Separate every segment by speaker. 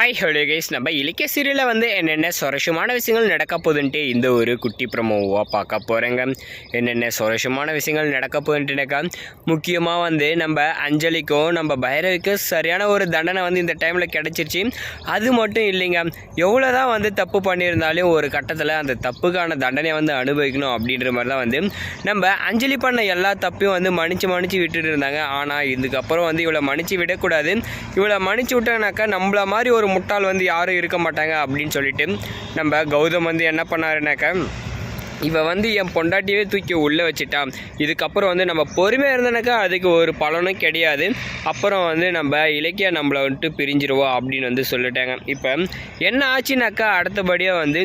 Speaker 1: Hi hello guys நம்ம இலக்கிய சீரியலில் வந்து என்னென்ன சுரஷமான விஷயங்கள் நடக்க போகுதுன்ட்டு இந்த ஒரு குட்டி ப்ரமோவாக பார்க்க போகிறேங்க என்னென்ன சுரஷமான விஷயங்கள் நடக்க போகுதுன்ட்டுனாக்கா முக்கியமாக வந்து நம்ம அஞ்சலிக்கும் நம்ம பைரவிக்கும் சரியான ஒரு தண்டனை வந்து இந்த டைமில் கிடச்சிருச்சு. அது மட்டும் இல்லைங்க. எவ்வளோ தான் வந்து தப்பு பண்ணியிருந்தாலும் ஒரு கட்டத்தில் அந்த தப்புக்கான தண்டனையை வந்து அனுபவிக்கணும் அப்படின்ற மாதிரி தான் வந்து நம்ம அஞ்சலி பண்ண எல்லா தப்பையும் வந்து மன்னிச்சு மன்னிச்சு விட்டுட்டு இருந்தாங்க. ஆனால் இதுக்கப்புறம் வந்து இவளை மன்னிச்சு விடக்கூடாது. இவ்வளோ மன்னிச்சு விட்டாங்கனாக்கா நம்மள மாதிரி ஒரு முட்டாள் வந்து யாரும் இருக்க மாட்டாங்க அப்படின்னு சொல்லிட்டு நம்ம கௌதம் வந்து என்ன பண்ணாருனாக்கா இவ வந்து என் பொண்டாட்டியே தூக்கி உள்ளே வச்சுட்டான் இதுக்கப்புறம் வந்து நம்ம பொறுமையாக இருந்தனாக்கா அதுக்கு ஒரு பலனும் கிடையாது. அப்புறம் வந்து நம்ம இலக்கியா நம்மளை வந்துட்டு பிரிஞ்சிருவோம் அப்படின்னு வந்து சொல்லிட்டாங்க. இப்போ என்ன ஆச்சுனாக்கா அடுத்தபடியாக வந்து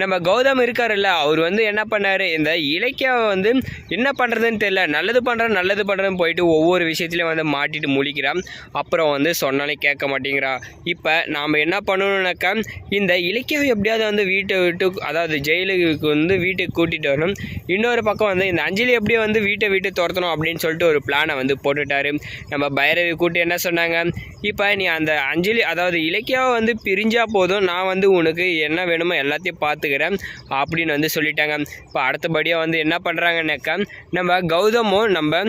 Speaker 1: நம்ம கௌதம் இருக்காருல்ல அவர் வந்து என்ன பண்ணார்? இந்த இலக்கியாவை வந்து என்ன பண்ணுறதுன்னு தெரியல நல்லது பண்ணுறேன் நல்லது பண்ணுறேன்னு போயிட்டு ஒவ்வொரு விஷயத்துலையும் வந்து மாட்டிட்டு முழிக்கிறான் அப்புறம் வந்து சொன்னாலே கேட்க மாட்டேங்கிறா. இப்போ நாம் என்ன பண்ணணும்னாக்கா இந்த இலக்கியாவை எப்படியாவது வந்து வீட்டை விட்டு அதாவது ஜெயிலுக்கு வந்து வீட்டுக்கு கூட்டிகிட்டு வரணும். இன்னொரு பக்கம் வந்து இந்த அஞ்சலி எப்படியே வந்து வீட்டை விட்டு துரத்தணும் அப்படின்னு சொல்லிட்டு ஒரு பிளானை வந்து போட்டுட்டாரு. நம்ம பைரவி கூட்டி என்ன சொன்னாங்க? இப்போ நீ அந்த அஞ்சலி அதாவது இலக்கியாவை வந்து பிரிஞ்சா போதும். நான் வந்து உனக்கு என்ன வேணுமோ எல்லாத்தையும் பார்த்துக்கிறேன் அப்படின்னு வந்து சொல்லிட்டாங்க. இப்போ அடுத்தபடியாக வந்து என்ன பண்ணுறாங்கன்னாக்கா நம்ம கௌதமும் நம்ம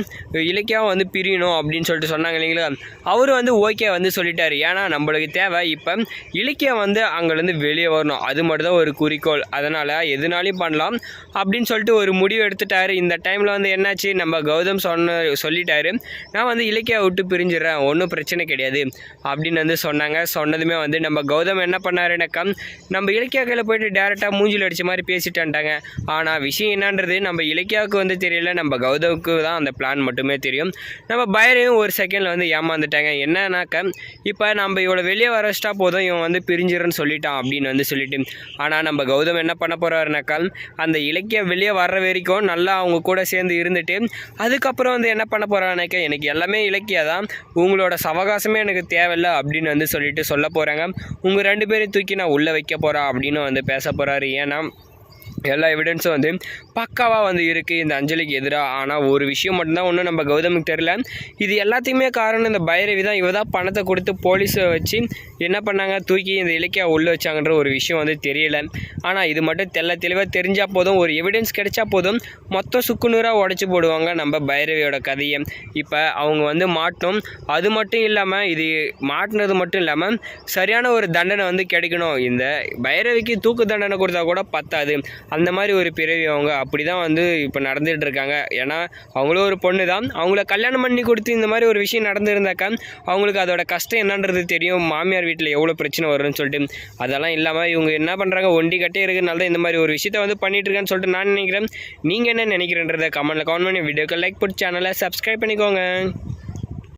Speaker 1: இலக்கியாவும் வந்து பிரியணும் அப்படின்னு சொல்லிட்டு சொன்னாங்க இல்லைங்களா? அவர் வந்து ஓகே வந்து சொல்லிட்டாரு. ஏன்னா நம்மளுக்கு தேவை இப்போ இலக்கியம் வந்து அங்கேருந்து வெளியே வரணும். அது மட்டும்தான் ஒரு குறிக்கோள். அதனால் எதுனாலையும் பண்ணலாம் அப்படின்னு சொல்லிட்டு ஒரு முடிவு எடுத்துட்டாரு. இந்த டைமில் வந்து என்னாச்சு? நம்ம கௌதம் சொன்ன சொல்லிட்டாரு. நான் வந்து இலக்கியா விட்டு புரிஞ்சிடறேன். ஒன்றும் பிரச்சனை கிடையாது. அப்படின்னு வந்து சொன்னாங்க. சொன்னதுமே வந்து நம்ம கௌதம் என்ன பண்ணாருனாக்கா நம்ம இலக்கியா கையில் போயிட்டு டேரெக்டாக மூஞ்சில் அடித்த மாதிரி பேசிட்டான்ட்டாங்க. ஆனால் விஷயம் என்னன்றது நம்ம இலக்கியாவுக்கு வந்து தெரியல. நம்ம கௌதமுக்கு தான் அந்த பிளான் மட்டுமே தெரியும். நம்ம பயரையும் ஒரு செகண்டில் வந்து ஏமாந்துட்டாங்க. என்னன்னாக்கா இப்போ நம்ம இவ்வளோ வெளியே வர வச்சிட்டா போதும் இவன் வந்து பிரிஞ்சிடன்னு சொல்லிட்டான் அப்படின்னு வந்து சொல்லிட்டு ஆனால் நம்ம கௌதம் என்ன பண்ண போகிறாருனாக்கா அந்த இலக்கியம் வெளியே வர்ற வரைக்கும் நல்லா அவங்க கூட சேர்ந்து இருந்துட்டு அதுக்கப்புறம் வந்து என்ன பண்ண போகிறானாக்கா எனக்கு எல்லாமே இலக்கியா தான். உங்களோட சவகாசமே எனக்கு தேவையில்ல அப்படின்னு வந்து சொல்லிட்டு சொல்ல போகிறாங்க உங்கள் ரெண்டு பேரையும் தூக்கி நான் உள்ளே வைக்க போகிறேன் அப்படின்னு வந்து பேச போகிறாரு ஏன்னா எல்லா எவிடன்ஸும் வந்து பக்காவாக வந்து இருக்குது இந்த அஞ்சலிக்கு எதிராக ஆனால் ஒரு விஷயம் மட்டும்தான் ஒன்றும் நம்ம கௌதமுக்கு தெரில இது எல்லாத்தையுமே காரணம் இந்த பைரவி தான். இவ தான் பணத்தை கொடுத்து போலீஸை வச்சு என்ன பண்ணாங்க? தூக்கி இந்த இலக்கியா உள்ளே வச்சாங்கன்ற ஒரு விஷயம் வந்து தெரியல. ஆனால் இது மட்டும் தெல்ல தெளிவாக தெரிஞ்சால் போதும். ஒரு எவிடன்ஸ் கிடைச்சா போதும். மொத்தம் சுக்குநூறாக உடச்சி போடுவாங்க நம்ம பைரவியோட கதையை. இப்போ அவங்க வந்து மாட்டணும். அது மட்டும் இல்லாமல் இது மாட்டினது மட்டும் இல்லாமல் சரியான ஒரு தண்டனை வந்து கிடைக்கணும். இந்த பைரவிக்கு தூக்கு தண்டனை கொடுத்தா கூட பத்தாது. அந்த மாதிரி ஒரு பிறவி அவங்க அப்படி தான் வந்து இப்போ நடந்துகிட்டு இருக்காங்க. ஏன்னா அவங்களும் ஒரு பொண்ணு தான் அவங்கள கல்யாணம் பண்ணி கொடுத்து இந்த மாதிரி ஒரு விஷயம் நடந்திருந்தாக்கா அவங்களுக்கு அதோட கஷ்டம் என்னன்றது தெரியும். மாமியார் வீட்டில் எவ்வளோ பிரச்சனை வரும்னு சொல்லிட்டு. அதெல்லாம் இல்லாமல் இவங்க என்ன பண்ணுறாங்க ஒண்டி கட்டே இருக்கிறனால தான் இந்த மாதிரி ஒரு விஷயத்த வந்து பண்ணிட்டு இருக்கான்னு சொல்லிட்டு நான் நினைக்கிறேன். நீங்கள் என்ன நினைக்கிறேன்றதை கமெண்ட்டில் கமெண்ட் பண்ணி வீடியோக்கு லைக் போட்டு சேனலை சப்ஸ்கிரைப் பண்ணிக்கோங்க.